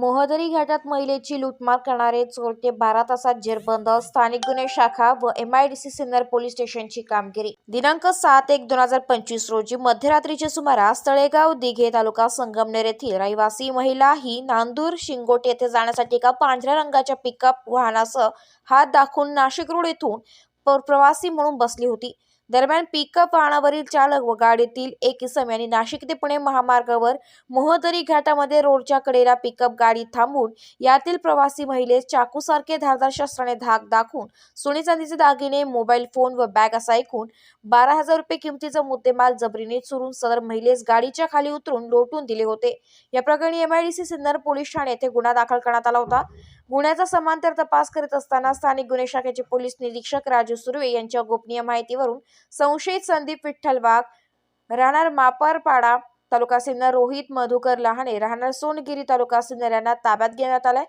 मोहदरी घाटात महिलेची लूटमार करणारे चोरटे बारा तासात जेरबंद स्थानिक गुन्हे शाखा व एमआयडीसी सिन्नर पोलीस स्टेशनची कामगिरी. दिनांक सात एक दोन हजार पंचवीस रोजी मध्यरात्रीच्या सुमारास तळेगाव दिघे तालुका संगमनेर येथील रहिवासी महिला ही नांदूर शिंगोट येथे जाण्यासाठी एका पांढऱ्या रंगाच्या पिकअप वाहनासह हात दाखवून नाशिक रोड येथून प्रवासी म्हणून बसली होती. दरम्यान पिकअप वाहनावरील चालक व गाडीतील एक इसम यांनी नाशिक ते पुणे महामार्गावर मोहदरी घाटामध्ये रोडच्या कडेला पिकअप गाडी थांबवून यातील प्रवासी महिलेस चाकूसारखे धारदार शस्त्राने धाक दाखवून सोने चांदीचे दागिने मोबाईल फोन व बॅग असा ऐकून बारा हजार रुपये किमतीचा मुद्देमाल जबरीने चुरून सदर महिलेस गाडीच्या खाली उतरून लोटून दिले होते. या प्रकरणी एमआयडीसी सिन्नर पोलीस ठाणे येथे गुन्हा दाखल करण्यात आला होता. गुन्ह्याचा समांतर तपास करीत असताना स्थानिक गुन्हे शाखेचे पोलीस निरीक्षक राजू सुर्वे यांच्या गोपनीय माहितीवरून संशयित संदीप विठ्ठल वाघ राहणार मापरपाडा तालुका सिन्नर रोहित मधुकर लहाने राहणार सोनगिरी तालुका सिन्नर यांना ताब्यात घेण्यात आलाय.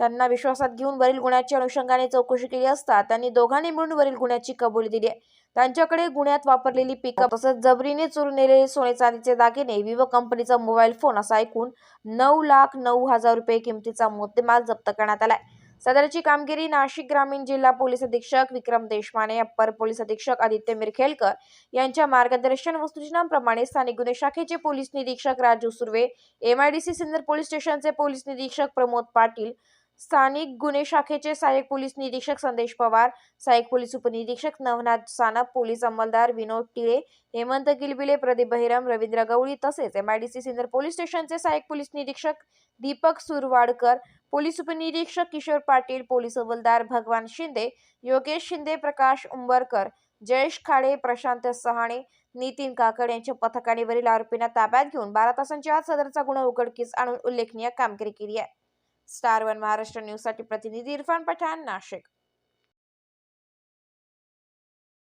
त्यांना विश्वासात घेऊन वरील गुन्ह्याच्या अनुषंगाने चौकशी केली असता त्यांनी दोघांनी मिळून वरील गुन्ह्याची कबुली दिली आहे. त्यांच्याकडे गुन्ह्यात वापरलेली पिकअप तसंच जबरीने चोरून नेलेले सोने चांदीचे दागिने विवो कंपनीचा मोबाईल फोन असा ऐकून नऊ लाख नऊ हजार रुपये किमतीचा मुद्देमाल जप्त करण्यात आलाय. सदरची कामगिरी नाशिक ग्रामीण जिल्हा पोलीस अधीक्षक विक्रम देशमाने अप्पर पोलीस अधीक्षक आदित्य मिरखेलकर यांच्या मार्गदर्शन व सूचनांप्रमाणे स्थानिक गुन्हे शाखेचे पोलीस निरीक्षक राजू सुर्वे एमआयडीसी सिन्नर पोलीस स्टेशनचे पोलीस निरीक्षक प्रमोद पाटील स्थानिक गुन्हे शाखेचे सहाय्यक पोलीस निरीक्षक संदेश पवार सहाय्यक पोलीस उपनिरीक्षक नवनाथ सानप पोलीस अंमलदार विनोद टिळे हेमंत गिलबिले प्रदीप बहिरम रवींद्र गवळी तसेच एमआयडीसी सिन्नर पोलीस स्टेशनचे सहाय्यक पोलीस निरीक्षक दीपक सुरवाडकर पोलीस उपनिरीक्षक किशोर पाटील पोलीस हवलदार भगवान शिंदे योगेश शिंदे प्रकाश उंबरकर जयेश खाडे प्रशांत सहाणे नितीन काकड यांच्या पथकाने वरील आरोपींना ताब्यात घेऊन बारा तासांच्या आत सदरचा गुन्हा उघडकीस आणून उल्लेखनीय कामगिरी केली आहे. स्टार वन महाराष्ट्र न्यूजसाठी प्रतिनिधी इरफान पठाण नाशिक.